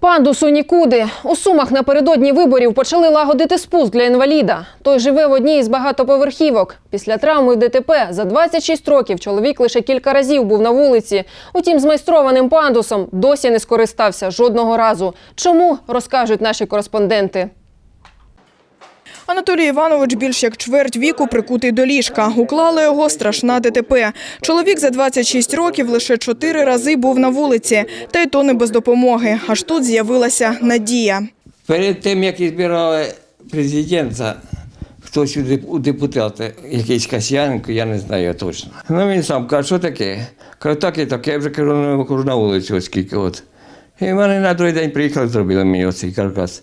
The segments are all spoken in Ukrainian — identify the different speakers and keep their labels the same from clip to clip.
Speaker 1: Пандусу нікуди. У Сумах напередодні виборів почали лагодити спуск для інваліда. Той живе в одній із багатоповерхівок. Після травми ДТП за 26 років чоловік лише кілька разів був на вулиці. Утім, змайстрованим пандусом досі не скористався жодного разу. Чому розкажуть наші кореспонденти?
Speaker 2: Анатолій Іванович більш як чверть віку прикутий до ліжка. Уклала його страшна ДТП. Чоловік за 26 років лише чотири рази був на вулиці, та й то не без допомоги. Аж тут з'явилася надія.
Speaker 3: Перед тим, як збирали президента, хтось у деп- у депутати, якийсь Касьяненко, я не знаю точно. Ну він сам каже, що таке? Каже, так і таке, я вже кажу, не виходжу на вулицю, оскільки от. І мене на другий день приїхали, зробили мені оцей каркас.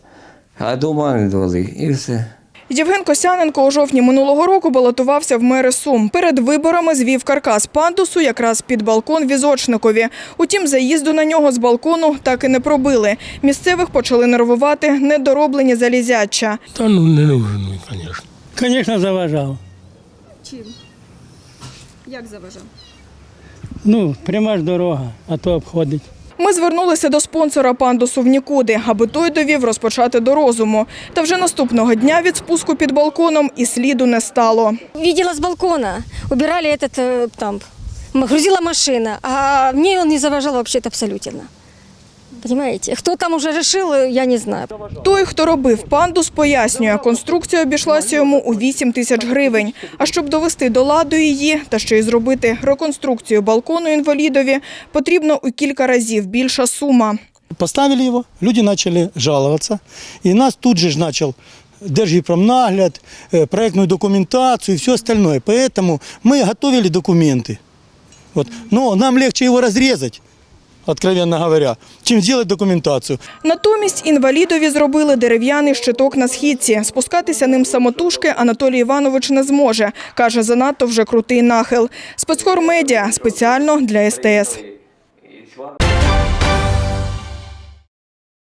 Speaker 3: А дома не дали, і все.
Speaker 2: Євген Косяненко у жовтні минулого року балотувався в мери Сум. Перед виборами звів каркас пандусу якраз під балкон візочникові. Утім, заїзду на нього з балкону так і не пробили. Місцевих почали нервувати недороблені залізяча.
Speaker 4: Та ну не нужен він, звісно. Звісно, заважав.
Speaker 5: Чим? Як заважав?
Speaker 4: Ну, пряма ж дорога, а то обходить.
Speaker 2: Ми звернулися до спонсора пандусу в нікуди, аби той довів розпочати до розуму. Та вже наступного дня від спуску під балконом і сліду не стало.
Speaker 6: Виділа з балкона, убирали этот э, там, грузила машина, а мені он не заважав вообще-то абсолютно. Понимаете? Кто там уже решил, э, я не знаю.
Speaker 2: Той, хто робив пандус, пояснює, конструкція обійшлася йому у 8 тисяч гривень. А щоб довести до ладу її та ще й зробити реконструкцію балкону інвалідові, потрібно у кілька разів більша сума.
Speaker 7: Поставили его, люди начали жаловаться. И нас тут же ж начал Держгипромнагляд, э, проектную документацию и все остальное. Поэтому мы готовили документы. Вот. Но нам легче его разрезать, откровенно говоря, чем сделать документацию.
Speaker 2: Натомість інвалідові зробили дерев'яний щиток на східці. Спускатися ним самотужки Анатолій Іванович не зможе. Каже, занадто вже крутий нахил. Спецкор медіа спеціально для СТС.